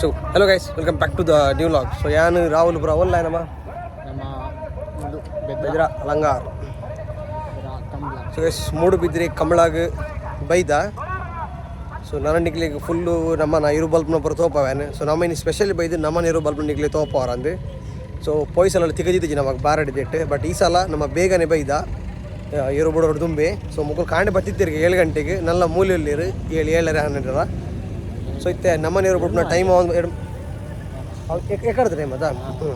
So hello guys welcome back to the new vlog so ಯಾನು Rahul bro ಅವಲ್ಲ ಏನಮ್ಮ ನಮ್ಮ ಒಂದು ಬೆದ್ರ ಅಲಂಗಾರ್. ಸೊ ಎಸ್ ಮೂಡು ಬಿದ್ದರೆ ಕಮಳಾಗ ಬೈದ. ಸೊ ನನ್ನ ನಿಕ್ಲಿಗೆ ಫುಲ್ಲು ನಮ್ಮನ ಇರು ಬಲ್ಪ್ನ ಬರೋ ತೋಪವೇನೆ ಸೊ ನಮ್ಮ ಇನ್ನು ಸ್ಪೆಷಲಿ ಬೈದು ನಮ್ಮ ಇರು ಬಲ್ಪ್ನ ನಿಕ್ಲಿ ತೋಪವರ ಅಂದು. ಸೊ ಪೋಯ್ ಸಲ ತಿಗದಿದ್ದೀವಿ ನಮಗೆ ಬಾರಡಿದಿಟ್ಟು. ಬಟ್ ಈ ಸಲ ನಮ್ಮ ಬೇಗನೆ ಬೈದ ಇರು ಬಿಡೋರು ತುಂಬಿ ಸೊ ಮುಗ್ಳು ಕಾಂಡೆ ಬತ್ತಿತ್ತಿರಿ ಏಳು ಗಂಟೆಗೆ. ನಲ್ಲ ಮೂಲೆಯಲ್ಲಿರು ಏಳು ಏಳರ ಹನ್ನೆರಡರ. ಸೊ ಇತ್ತೆ ನಮ್ಮ ನೀರು ಬಿಟ್ನ ಟೈಮ್ ಒಂದು ಎರಡು ಎಕಡ್ದು ಟೈಮ್ ಅದಾ? ಹ್ಞೂ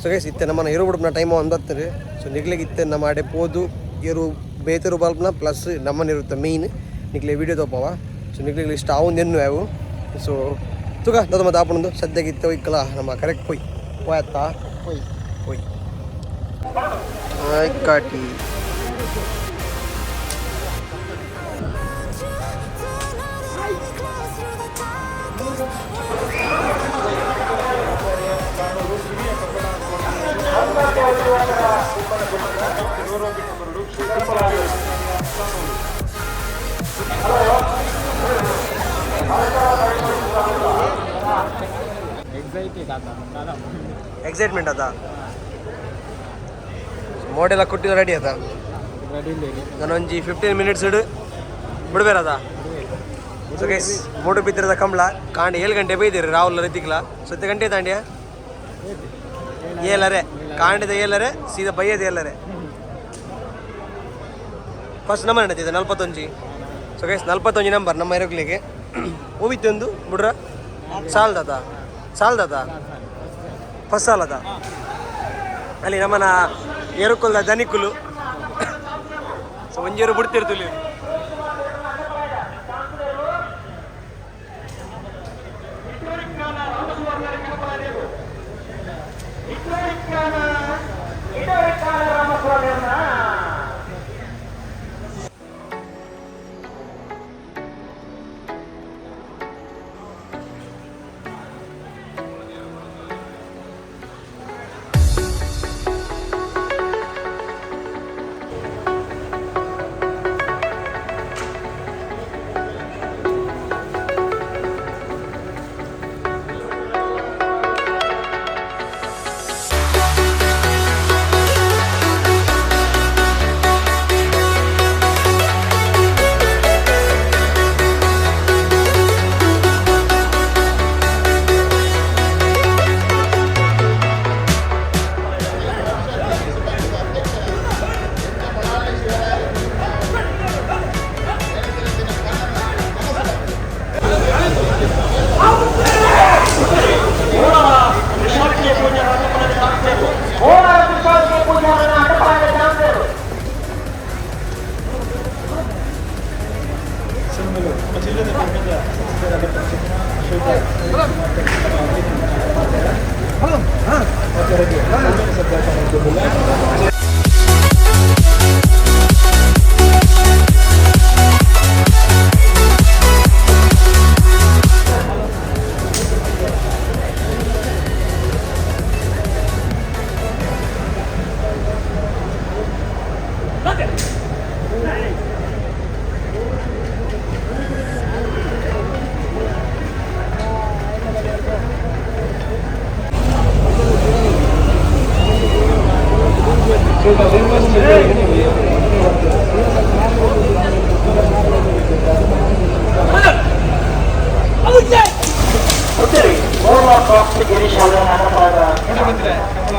ಸೊ ಗೈಸ್ ಇತ್ತೆ ನಮ್ಮ ಏರು ಬಿಡ್ನ ಟೈಮ್ ಒಂದು ಬರ್ತದೆ ಸೊ ನಿಗ್ಲಿಗೆ ಇತ್ತೆ ನಮ್ಮ ಆಡೆ ಪೋದು ಇರು ಬೇತರು ಬಲ್ಬ್ನ ಪ್ಲಸ್ ನಮ್ಮನ್ನು ಇರುತ್ತೆ ಮೇನ್ ನಿಗ್ಲೆ ವೀಡಿಯೋ ತೋಪವ. ಸೊ ನಿಗ್ಲಿಗೆ ಇಷ್ಟ ಆವು ಎನ್ನು ಯಾವು ಸೊ ತುಗ ದೊಡ್ಡ ಮತ್ತೆ ಆಪಣದು ಸದ್ಯಕ್ಕೆ ಇತ್ತೆ ಇಕ್ಕಲ ನಮ್ಮ ಕರೆಕ್ಟ್ ಪೊಯ್ ಹೋಯತ್ತಾ ಹೋಯ್. ಪೊಯ್ ಕಾಟಿ ಎಕ್ಸೈಟ್ಮೆಂಟ್ ಅದ? ಮೋಡೆಲ್ಲ ಕೊಟ್ಟಿದ್ರೆ ರೆಡಿ ಅದ? ನಾನೊಂಜಿ ಫಿಫ್ಟೀನ್ ಮಿನಿಟ್ಸ್ ಇಡು. ಬಿಡ್ಬೇರದ ಸೊ ಬಿದ್ದಿರದ ಕಂಬಳ, ಕಾಂಡ ಏಳು ಗಂಟೆ ಬೈದಿರಿ ರಾಹುಲ್ ರೀತಿಗ್ಲ ಸತ್ತ ಗಂಟೆ ತಾಂಡ್ಯ? ಏಲರೆ ಕಾಂಡಿದ ಏಲರೆ ಸೀದಾ ಬೈಯದ ಏಲರೆ ಫಸ್ಟ್ ನಂಬರ್ ನಡೀತಿದೆ ನಲ್ಪತ್ತೊಂಜಿ ಸೊ ಗೈಸ್ ನಲ್ವತ್ತೊಂಜಿ ನಂಬರ್ ನಮ್ಮ ಇರೋಗ್ಲಿಗೆ ಹೂವಿತ್ತೊಂದು ಬಿಡ್ರ? ಸಾಲ್ದದ. ಸಾಲ್ದದ? ಫಸ್ಟ್ ಸಾಲದ. ಅಲ್ಲಿ ನಮ್ಮನ ಏರುಕೊಲ್ದ ದನಿಕುಲು. ಸೊ ಒಂಜೇರು ಬಿಡ್ತಿರ್ತಿಲ್ಲ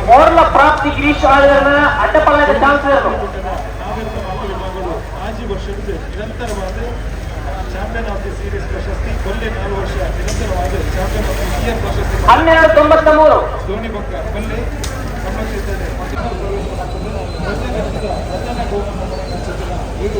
ಮೋರ್ಲ ಪ್ರಾಪ್ತಿ ಗಿರೀಶ್ ಆಳಿದನ ಅಡ್ಡಪಲ್ಲದ ಚಾನ್ಸ್ ಆಜಿ ವರ್ಷದ ನಿರಂತರವಾದ ಚಾಂಪಿಯನ್ ಆಫ್ ದಿ ಸೀರೀಸ್ ಪ್ರಶಸ್ತಿ ಕೊಲ್ಲಿ ನಾಲ್ಕು ವರ್ಷ ನಿರಂತರವಾಗಿ ಚಾಂಪಿಯನ್ ಆಫ್ ದಿ ಇಯರ್ ಪ್ರಶಸ್ತಿ. ಹನ್ನೆರಡು ತೊಂಬತ್ತ ಮೂರು ಧೋನಿ ಪಕ್ಕ ಕೊಲ್ಲಿ ರಚನೆ ಇದು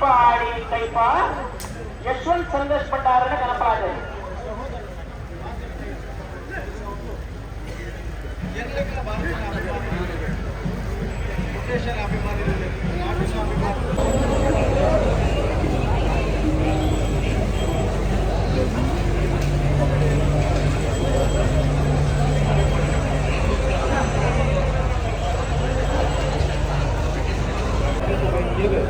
ಬೆಳ್ಳಿಪ್ಪಾಡಿ ಕೈಪ ಯಶವಂತ್ ಸಂದೇಶ್ ಭಂಡಾರನ ಕಲಪಲಾಯ ಇದೆ ಕಾಪು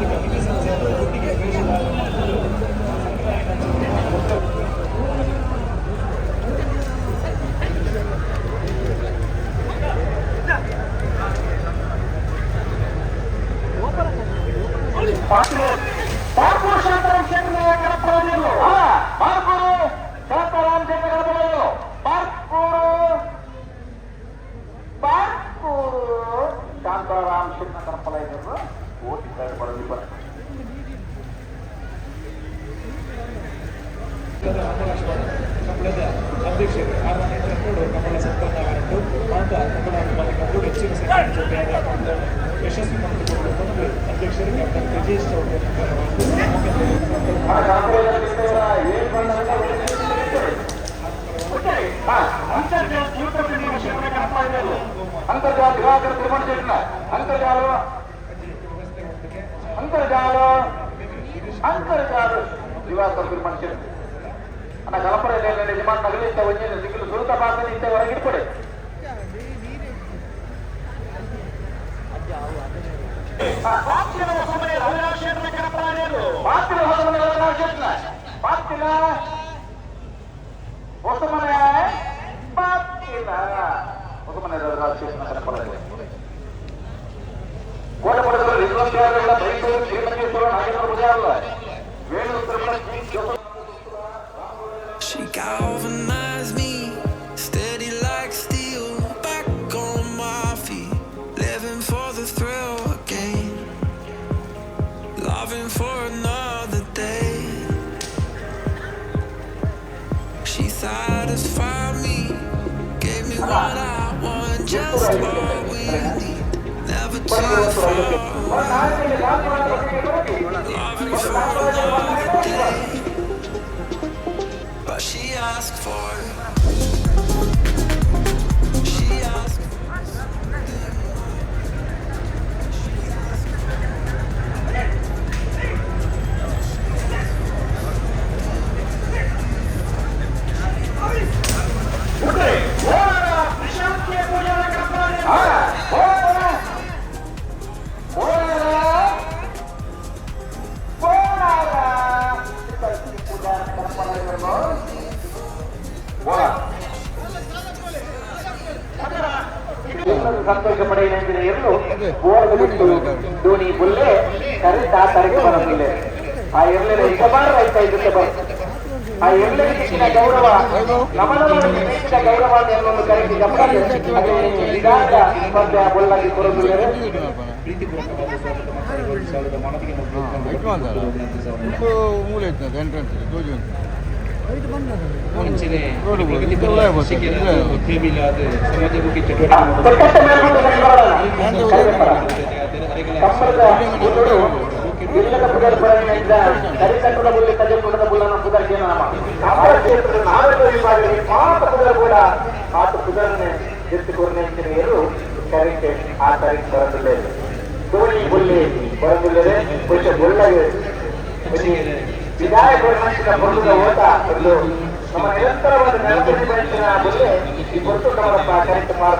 ಬಾರ್ಕೂರು ಶಾಂತಾರಾಮ್ ಕ್ಷೇತ್ರದ ಕಲಪಲಾಯರು ಬಾರ್ಕೂರು ಶಾಂತಾರಾಮ್ ಕ್ಷೇತ್ರ ಕಲಪಲಾಯರು ಪಾರ್ಕೂರು ಬಾರ್ಕೂರು ಶಾಂತಾರಾಮ್ ಕ್ಷೇತ್ರ ಕಲಪಲಾಯರು ಓಟಿದ್ದಾರೆ ಬರಲಿ ಬರ ಕಮಲದ ಅಧ್ಯಕ್ಷರು ಆರನೇ ಕನ್ನಡ ಸಂಪನ್ನವರನ್ನು ಮಾತ ಅಭಿಮಾನಿಗಳು ಹೆಚ್ಚಿನ ಸಂಖ್ಯೆಯ ಜೊತೆಯಾದ ಯಶಸ್ವಿ ಮಾಡಿಕೊಂಡು ಬಂದು ಅಧ್ಯಕ್ಷರು ಡಾಕ್ಟರ್ ಬ್ರಿಜೇಶ್ ಅಂತರ್ಜಾಲ ದಿವಾಕರ ತಿರುಮಣ ಚೇತನ ಅಂತರ್ಜಾಲ ಅಂತರ್ಜಾಲ ಅಂತರ್ಜಾಲ ದಿವಾಕರ ತಿರುಮಣ ಚೇತನ ಅನ್ನ ಕಲಪುರದಲ್ಲಿ ಯಜಮಾನ್ ನಗಲಿ ಇಂಥ ಒಂಜಿನ ಸಿಗಲು ಸುರುತ ಪಾತ್ರ ಇಂಥ ಪಾತ್ರ ಹೊಸಮನೆ ಪಾತ್ರ But she asked for ಬರೋದಿಲ್ಲ ಆ ಎಮ್ಮೆಲೆ ಇಷ್ಟಬಾರ ರೈತ ಇರುತ್ತೆ ಬರ್ ಆ ಹೆಚ್ಚಿನ ಗೌರವ ನಮನವಾಗಿ ಗೌರವ ಅನ್ನೊಂದು ಕರೆಂಟ್ ಗಮನ ಇದಾಗ ಸ್ಪರ್ಧೆ ಸಮಾಜಮುಖಿ ಚಟುವಟಿಕೆ ಇಲ್ಲದ ಪುದರ್ ಪರಣಿನಿಂದ ಕರಿಕಟ್ಟದ ಬುಲ್ಲಿ ಕಜಲ್ಪುರದ ಬುಲ್ಲನ ಪುದರ್ ನಾಮ ಅವರ ಕ್ಷೇತ್ರದ ನಾಲ್ಕು ವಿಭಾಗದಲ್ಲಿ ಮಾತ್ರ ಪುದರ್ ಕೂಡ ಆತ ಪುದರ್ನೆ ಎತ್ತಿಕೊಂಡೆ ಇಂಜಿನಿಯರು ಕರೆಂಟ್ ಆ ಕರೆಂಟ್ ಬರದಿಲ್ಲ ಧೋನಿ ಬುಲ್ಲಿ ಬರದಿಲ್ಲದೆ ಪುರುಷ ಬುಲ್ಲಗೆ ವಿಧಾಯಕ ಮನಸ್ಸಿನ ಬರುವುದ ಓಟ ಒಂದು ನಮ್ಮ ನಿರಂತರವಾದ ನೆಲದಲ್ಲಿ ಬೆಳೆಸಿನ ಬುಲ್ಲೆ ಈ ಹೊರತು ನಮ್ಮ ಕರೆಂಟ್ ಮಾರ್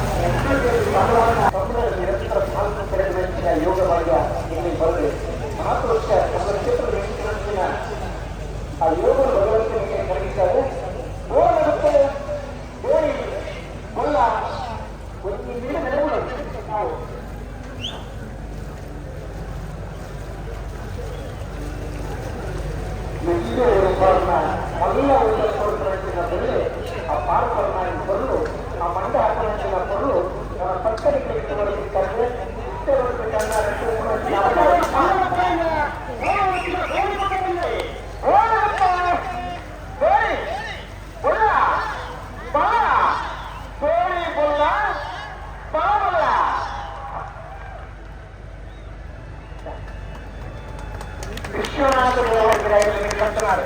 ಬರೋದಿಲ್ಲ ಯೋಗ ಮಾರ್ಗ ಇಲ್ಲಿ ಬರದೆ ನಾಲ್ಕು ವರ್ಷ ನಮ್ಮ ಕ್ಷೇತ್ರದ ಹೆಚ್ಚಿನ ಆ ಯೋಗ ಭಗವಂತನಿಗೆ ಕರಗಿದ್ದಾರೆ ಓಡಾಡುತ್ತೆ ಓಡಿ ಕೊಲ್ಲ ಒಂದು ನೀರು ನೆರವು ನಾವು ಮೆಚ್ಚುಗೆ ರೂಪಾಯನ್ನ ಮೊದಲ ಒಂದು ಕೊಡುತ್ತಿನ ಬೆಲೆ ಆ ಪಾರ್ಪನ್ನ ಬರಲು ಆ ಮಂಡ ಹಾಕಿನ ಬರಲು ನಮ್ಮ ಪಕ್ಕಕ್ಕೆ ಇಟ್ಟುಕೊಳ್ಳಬೇಕಾದ್ರೆ ಇಷ್ಟವರೆಗೆ ಕನ್ನ ವಿಶ್ವನಾಥ ಕರ್ತನಾಡು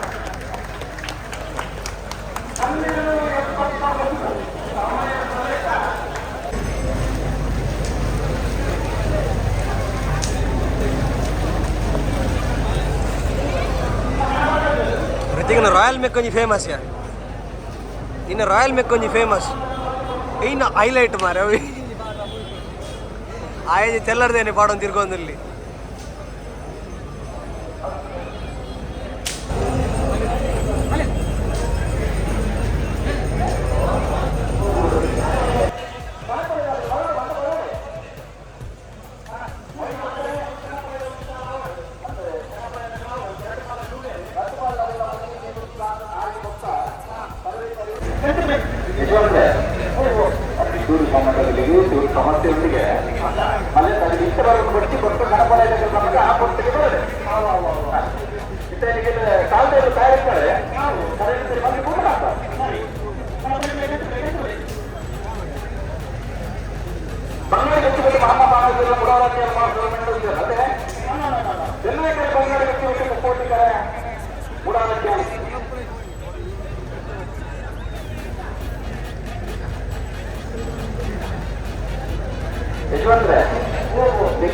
ಪ್ರತಿಗಿನ ರಾಯಲ್ ಮೆಕ್ ಒಂಜಿ ಫೇಮಸ್ ಯಾ ಇನ್ನು ರಾಯಲ್ ಮೆಕ್ ಒಂಜಿ ಫೇಮಸ್ ಇನ್ನು ಹೈಲೈಟ್ ಮಾರೆ ಆಯಜಿ ತೆಲ್ಲರ್ದೇನೆ ಪಾಡೊಂದು ತಿರ್ಗೊಂದಿಲ್ಲಿ ಸೂರ್ಯ ಸಮಾಜದಲ್ಲಿ ಸೂರ್ಯ ಸಮಸ್ಯೆಯೊಂದಿಗೆ ಮನೆ ತನಗೆ ಇಷ್ಟವನ್ನು ಕೊಟ್ಟು ಕೊಟ್ಟು ಗಣಪನೆಗೆ ನಮಗೆ ಆ ಕೊಟ್ಟಿಗೆ ಬರದೆ ಇತನಿಗೆ ಕಾಲದಲ್ಲಿ ತಯಾರಿಸ್ತಾರೆ ಕರೆಂಟ್ ಬಂದು ಕೂಡ ಬಂಗಾಳ ಹೆಚ್ಚುವರಿ ಮಹಾಮಾನವರ ಪುರಾವತಿಯ ಮಾಡಿದ್ರು ಅದೇ ಎಲ್ಲ ಕಡೆ ಬಂಗಾಳ ಹೆಚ್ಚುವರಿ ಕೋಟಿಗಳ ಪುರಾವತಿ ಯಶವಂದ್ರೆ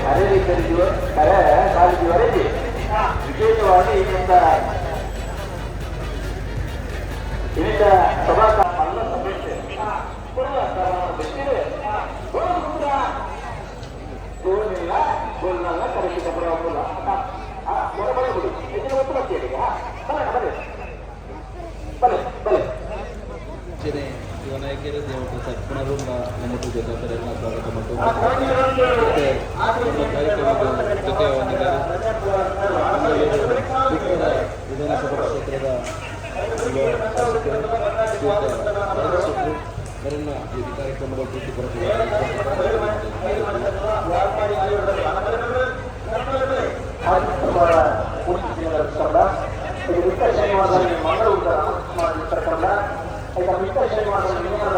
ಕರೆ ಕರೀತೀವ ಕರೆ ಕಾಲಿದ್ದೀವರೆಗೆ ವಿಶೇಷವಾಗಿ ಇನ್ನಿಂದ ಸತ್ಪುನರುಂಬ ನಮ್ಮದು ಜೊತೆಲ್ಲ ಸ್ವಾಗತ ಮತ್ತು ಮತ್ತೆ ನಮ್ಮ ಕಾರ್ಯಕ್ರಮದ ಜೊತೆ ಹೊಂದಿದ್ದಾರೆ ವಿಧಾನಸಭಾ ಕ್ಷೇತ್ರದ ಶಾಸಕರು ಅವರನ್ನ ಈ ಕಾರ್ಯಕ್ರಮದ ಇದು ಮಂಗಳೂರು ಕನ್ನಡ ಈಗ ಮಿತ್ರ ಶನಿವಾರ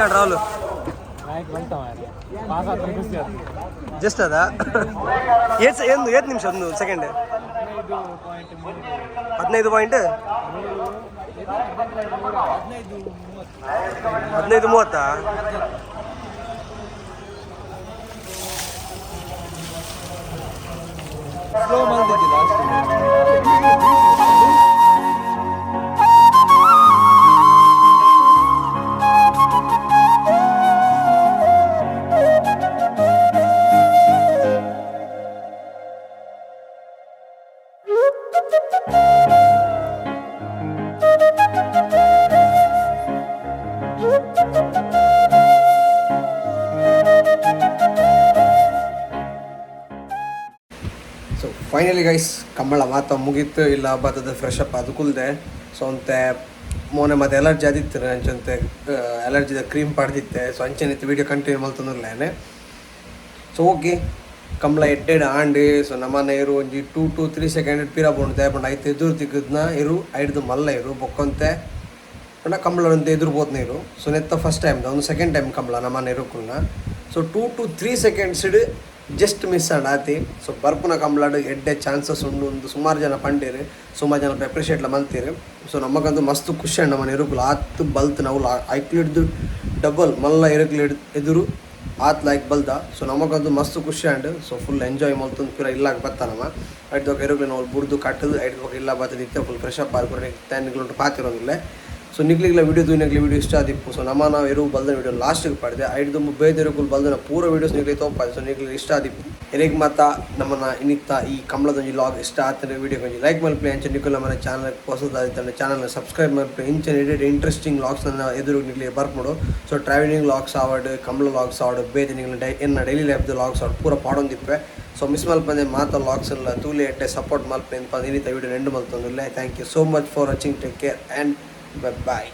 ಖುಷಿ ಆಯ್ತು ಜಸ್ಟ್ ಅದ ಏತ್ ಏನು ಏತ್ ನಿಮಿಷ ಒಂದು ಸೆಕೆಂಡ್ ಹದಿನೈದು ಪಾಯಿಂಟ್ ಮೂರು ಹದಿನೈದು ಪಾಯಿಂಟ್ ಹದಿನೈದು ಮೂವತ್ತಾ ಸ್ಲೋ ಮಾಡ್ತಿದ್ದೆ ಫೈನಲಿ ಗೈಸ್ ಕಂಬಳ ಮಾತ ಮುಗೀತು. ಇಲ್ಲ ಬಾತದ ಫ್ರೆಶ್ ಅಪ್ ಅದು ಕುಲ್ದೆ. ಸೊ ಅಂತೆ ಮೊನ್ನೆ ಮತ್ತೆ ಎಲರ್ಜಿ ಆದಿತ್ತು ಅಂಚಂತೆ ಎಲರ್ಜಿದ ಕ್ರೀಮ್ ಪಡೆದಿತ್ತೆ. ಸೊ ಅಂಚೆನಿತ್ತು ವಿಡಿಯೋ ಕಂಟಿನ್ಯೂ ಮಲ್ತಂದಿರ್ಲೇನೆ ಸೊ ಓಕೆ ಕಂಬಳ ಎಡ್ಡೆಡ್ ಆಂಡಿ. ಸೊ ನಮ್ಮನೆ ಇರು ಒಂಜಿ ಟೂ ಟು ತ್ರೀ ಸೆಕೆಂಡ್ ಪೀರ ಬೋಣ್ದೆ ಬಟ್ ಐತೆ ಎದುರು ತಿಕ್ಕದ್ನ ಇರು ಐಡ್ದು ಮಲ್ಲ ಇರು, ಬೊಕ್ಕಂತೆ. ಪಂಡ ಕಂಬಳ ಅಂತ ಎದುರು ಬೋದ್ನ ಇರು. ಸೊ ನೆತ್ತ ಫಸ್ಟ್ ಟೈಮ್ ಒಂದು ಸೆಕೆಂಡ್ ಟೈಮ್ ಕಂಬಳ ನಮ್ಮನೆ ಇರುಕುಲ್ನ so two to three seconds ಇಡು ಜಸ್ಟ್ ಮಿಸ್ ಆಡ್ ಆತಿ ಸೊ ಬರ್ಪುನ ಕಂಬ್ಲಾಡ್ ಎಡ್ಡೆ ಚಾನ್ಸಸ್ ಉಂಡು ಒಂದು ಸುಮಾರು ಜನ ಪಂಡೀರಿ. ಸುಮಾರು ಜನ ಅಪ್ರಿಷಿಯೇಟ್ಲ ಮಲ್ತೀರಿ ಸೊ ನಮಗಂತೂ ಮಸ್ತ್ ಖುಷಿ ಅಣ್ಣ ಮನೆ, ಇರುಕುಲು ಆತು ಬಲ್ತ್ ನಾವು ಐಕ್ಲಿಡ್ದು ಡಬಲ್ ಮಲ್ಲ ಇರಕ್ಲಿ ಎದುರು ಆತ್ ಲೈಕ್ ಬಲ್ದ. ಸೊ ನಮಗಂತೂ ಮಸ್ತ್ ಖುಷಿ ಆಂಡ್ ಸೊ ಫುಲ್ ಎಂಜಾಯ್ ಮಲ್ತಂದು ಪೂರ ಇಲ್ಲಾಗ ಬತ್ತಾನಮ್ಮ ಐಟ್ ದೊಕ್ಕ ಇರೋಗ್ಲಿ ನಾವು ಬುಡ್ದು ಕಟ್ಟದು ಐಟ್ ದೊಕ್ಕ ಇಲ್ಲ ಬತ್ತ ನಿತ್ಯ ಫುಲ್ ಫ್ರೆಶ್ ಅಪ್ ಆದ್ಕೊಂಡು ನಿಗ್ಲುಂಟು ಪಾತಿರೋಂಗಿಲ್ಲ ಸೊ ನಿಗ್ಲಿಗ್ಲ ವಿಡಿಯೋ ನಿಗ್ಲಿ ವಿಡಿಯೋ ಇಷ್ಟ ಆದಿಪ್ಪು ಸೊ ನಮ್ಮ ನಾವು ಇರೋ ಬಲ್ದ ವಿಡಿಯೋ ಲಾಸ್ಟಿಗೆ ಪಡೆದೆ. ಐದು ತುಂಬ ಬೇದಿರೋಕುಲ್ ಬಲ್ದನ ಪೂರ ವೀಡಿಯೋಸ್ ನಿಗ್ಲಿ ತೋಪಾದೆ ಸೊ ನಿಗ್ಲಿ ಇಷ್ಟ ಆದಿಪ್ಪು ಎರೆಗ್ ಮಾತ ನಮ್ಮನ್ನ ಇನ್ನಿತ್ತ ಈ ಕಮಲದೊಂಜಿ ಲಾಗ್ ಇಷ್ಟ ಆತಂದ್ರೆ ವೀಡಿಯೋ ಕೊಂಚ ಲೈಕ್ ಮಲ್ಪೆ ಅಂಚೆ ನಿಖಿಲ್ ನಮ್ಮ ಚಾನಲ್ ಹೊಸದಾದಿತ್ತಂದ್ರೆ ಚಾನಲ್ನ ಸಬ್ಸ್ಕ್ರೈಬ್ ಮಲ್ಪೆ ಇಂಚೆ ಎಡಿಟ್ ಇಂಟ್ರೆಸ್ಟಿಂಗ್ ಲಾಗ್ಸ್ನ ಎದುರು ನಿಗ್ಲಿ ಬರ್ಪಡು ಸೊ ಟ್ರಾವೆಲಿಂಗ್ ಲಾಗ್ಸ್ ಆವಡ್, ಕಮಲ ಲಾಗ್ಸ್ ಆವಡ್, ಬೇದಿ ನಿಗ್ಲ ಡೈ ಎನ್ನ ಡೈಲಿ ಲೈಫ್ದು ಲಾಗ್ಸ್ ಆವಡ್ ಪೂರ ಪಾಡೊಂದಿಪ್ಪೆ ಸೊ ಮಿಸ್ ಮಲ್ಪಂದೆ ಮಾತ ಲಾಗ್ಸ್ ಎಲ್ಲ ತೂಲೆ ಎಟ್ಟೆ ಸಪೋರ್ಟ್ ಮಲ್ಪೆ ಅಂತ ಇನ್ನಿತ video end ಮಲ್ತೊಂದಿಲ್ಲ thank you so much for watching take care and Bye-bye.